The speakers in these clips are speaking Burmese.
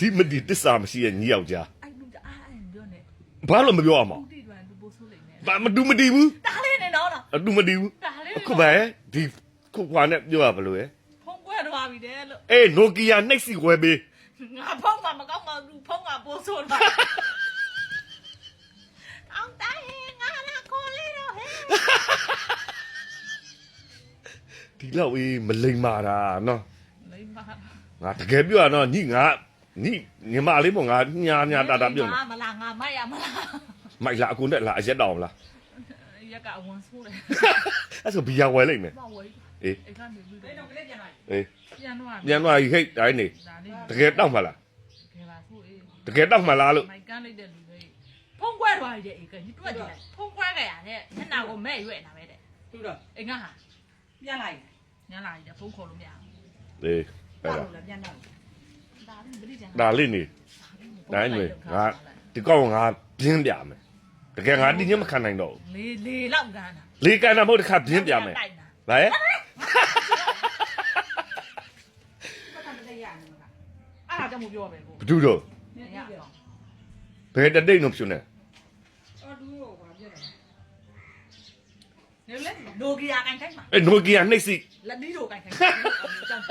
တိမတိတစ္ဆာမရှိရဲ့ညီယောက်ျားအဲ့လူတအားအဲ့ပြောနေဘာလို့မပြောအောင်မလူတီတွင်လူပို့ဆိုးလိမ့်မယ်ဘာမတူမတီဘူးဒါလေးနေတော့လားအတူမတီဘူးဒါလေးအခုပဲဒီခုခွာနဲ့ပြောရဘလို့ရဲ့ဖုံးကွဲတော့ပြီတဲ့လို့အေးနိုကီယာနှိပ်စီဝဲပေးငါဖုံးမှာမကောင်းမှလူဖုံးမှာပို့ဆိုးတော့အောင်တိုင်းငါလာခေါ်လေတော့ဟဲ့ဒီလောက်အေးမလိမ္မာတာနော်လိမ့်ပါငါတကယ်ပြောရတော့ညီငါ ညီညီမလေးပေါ့ငါညာညာတာတာပြောနေမလားငါမရမလားမိုက်လာအကုန်နဲ့လာအရက်တောင်မလားရကအဝန်ဆိုးတယ်အဲ့ဆိုဘီယာဝဲလိုက်မယ်မဝေးအေးအဲ့ကနေပြီးတော့ကလေးပြန်လာအေးပြန်တော့ပြန်သွားပြီဟိတ်တိုင်းနေဒါလေးတကယ်တောက်မှလားကဲပါဆိုအေးတကယ်တောက်မှလားလို့မိုက်ကန်းလိုက်တဲ့လူတွေဖုံးကွဲသွားပြီတဲ့အေးကကြီးတွက်ကြည့်လိုက်ဖုံးကွဲကြရတဲ့မျက်နှာကိုမဲ့ရွက်နေတာပဲတဲ့သူတော့အေးငါဟာပြန်လိုက်ညလာရတဲ့ဖုံးခေါ်လို့မရဘူးအေးအဲ့ဘာဒါလို့လဲပြန်တော့ဒါလည်းမသိကြဘူး ဒါလေးနေတိုင်းနေငါဒီကောက်ငါပြင်းပြမယ်တကယ်ငါဒီညမခံနိုင်တော့ဘူးလေလေလောက်ကန်းတာလေကန်တာမဟုတ်တစ်ခါပြင်းပြမယ်တိုက်တာဘာရဲ့ဘာသာမတရားနေမှာအဲ့ဒါကြောင့်မပြောပဲကိုဘဒုတော့ညညပြောဘယ်တတိတ်နှုတ်ဖြူနေအော်ဒူရောဘာပြောလဲနေလေဒိုကီယာကန်ခိုင်းမှာအေးနိုကီယာနှိပ်စီလက်ဒီဒိုကန်ခိုင်းမှာကြောင့်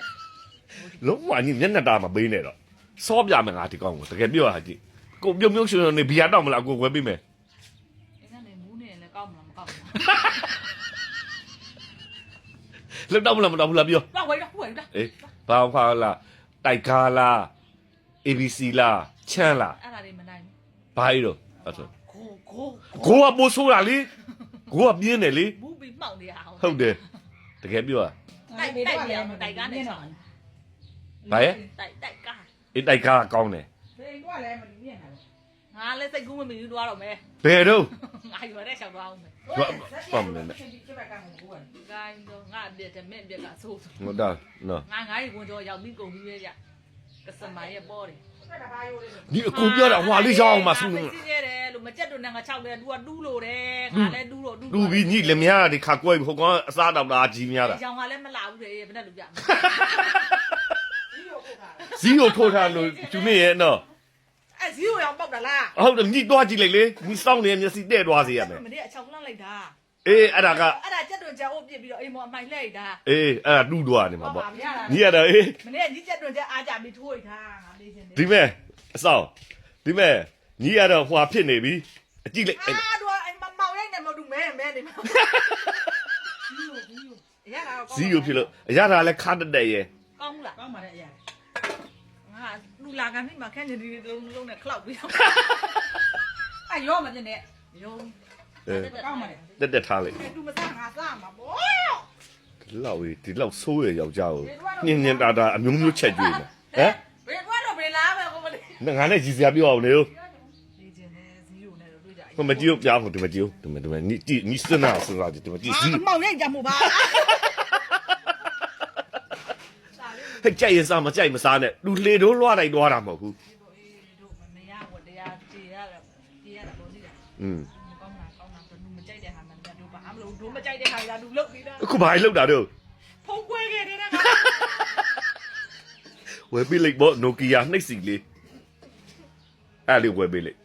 လုံးဝညီမျက်နှာတာမပေးနဲ့တော့ စောပြမယ်ငါဒီကောင်းကိုတကယ်ပြောရဟာကြည့်ကိုပြုံပြုံရှင်ရှင်နေဘီယာတောက်မလားကိုဝဲပေးမယ်အဲ့ကနေမူးနေလည်းကောက်မလားမကောက်ဘူးလက်တောက်မလားမတောက်ဘူးလားပြောလားဝိုင်းတော့ဝိုင်းတော့အေးဘာဖာလားတိုက်ကားလား ABC လားချမ်းလားအဲ့ဒါတွေမနိုင်ဘူးဘာကြီးတော့အဲ့ဆိုကိုကိုကိုကပိုးဆိုးတာလေကိုကပြင်းတယ်လေမူးပြီးမှောက်နေရအောင်ဟုတ်တယ်တကယ်ပြောရတိုက်တိုက်ပြန်တိုက်ကားနဲ့ဆောင်ဘာရဲ့တိုက်တိုက်ကား အေးတိုက်ကားကောင်းတယ်ဘယ်တော့လဲမမြင်နိုင်ငါလည်းစိတ်ကူးမမီဘူးသွားတော့မယ်ဘယ်တော့ငါရွာတဲ့ရှောက်သွားအောင်မယ်ဘူးဒီဘက်ကမဟုတ်ဘူးဂိုင်းတော့ငါပြတဲ့မင်းပြက်ကဆိုးဆိုးမတော်နော်ငါငါ့ကိုကြောရောက်ပြီးကုန်ပြီးပဲကြကစမရဲ့ပေါ်တယ်ဘက်ကဘာရိုးလဲဒီအကူပြောတာဟွာလေးရောက်အောင်မဆူငါလို့သိနေတယ်လို့မကြက်တို့နဲ့ငါ6တယ်သူကတူးလို့တယ်ငါလည်းတူးလို့တူးလူပြီးညိလက်များဒီခါကွဲဟိုကောင်အစားတောက်တာကြီးများတာကြောင်ကလည်းမလာဘူးလေဘယ်နဲ့လူပြဒီရောကိုခါ ဇီးကိုထိုးထားလို့သူနေရဲ့နော်အဲဇီးကိုရောပောက်တာလားဟုတ်တယ်ညိသွားကြည့်လိုက်လေညိစောင်းနေမျက်စိတဲ့သွားစေရမယ်မနေ့အချောက်လန့်လိုက်တာအေးအဲ့ဒါကအဲ့ဒါကြက်တွန်ကြက်အိုးပြစ်ပြီးတော့အိမ်မောအမိုင်လှည့်တာအေးအဲ့ဒါတူးသွားနေမှာပေါ့ပါဗျာညိရတော့အေးမနေ့ကညီကြက်တွန်ကြက်အားကြပြီးထိုးရတာငါလေးချင်းဒီမဲ့အဆောင်ဒီမဲ့ညီရတော့ဟွာဖြစ်နေပြီအကြည့်လိုက်အာတော့အိမ်မမောင်ရိုက်နေမလို့မဲမဲနေမှာဒီရောဒီရောရတာတော့ဇီးကိုဖြစ်လို့အရသာလည်းခါတက်တက်ရဲ့ကောင်းလားကောင်းပါလေအရာ ငါလူလာကန်ပြီးမှခက်နေဒီလုံးလုံးနဲ့ခလောက်ပြီးတော့အရောမတင်နဲ့ယုံအေးကောင်းပါလေတက်တက်ထားလိုက်သူမစားငါစားမှာပေါ့ဒီလောက်ကြီးဒီလောက်ဆိုးရယောက်ျားကိုညင်ညင်တာတာအမျိုးမျိုးချက်ကြွေးနေဟမ်ဘယ်ကတော့ဘယ်လားပဲကိုမလေးငါနဲ့ကြည်စရာပြောအောင်လေဒီကျင်နေဇီးရိုနဲ့တော့တွေ့ကြဟိုမကြည့်ဘူးပြားဟိုဒီမကြည့်ဘူးဒီမဒီမနီကြည့်နီစနာစနာဒီမကြည့်စီအမောင်ရိုက်ကြမှုပါ ကြိုက်ရစားမကြိုက်မစားနဲ့လူလေတိုးလွှားလိုက်သွားတာမဟုတ်ဘူးတို့မမရဝတရားတည်ရတယ်တည်ရတာလို့သိတာอืมကောင်းတာကောင်းတာတို့မကြိုက်တဲ့ဟာမှန်တယ်တို့ဘာမလို့တို့မကြိုက်တဲ့ဟာကတို့လုတ်ပြီးတာအခုဘာလို့လောက်တာတော့ဖုံးကွဲခဲ့တဲ့ကဝယ်ပေးလိုက်ပေါ့နိုကီယာနှိပ်စီလေးအဲ့လေးဝယ်ပေးလိုက်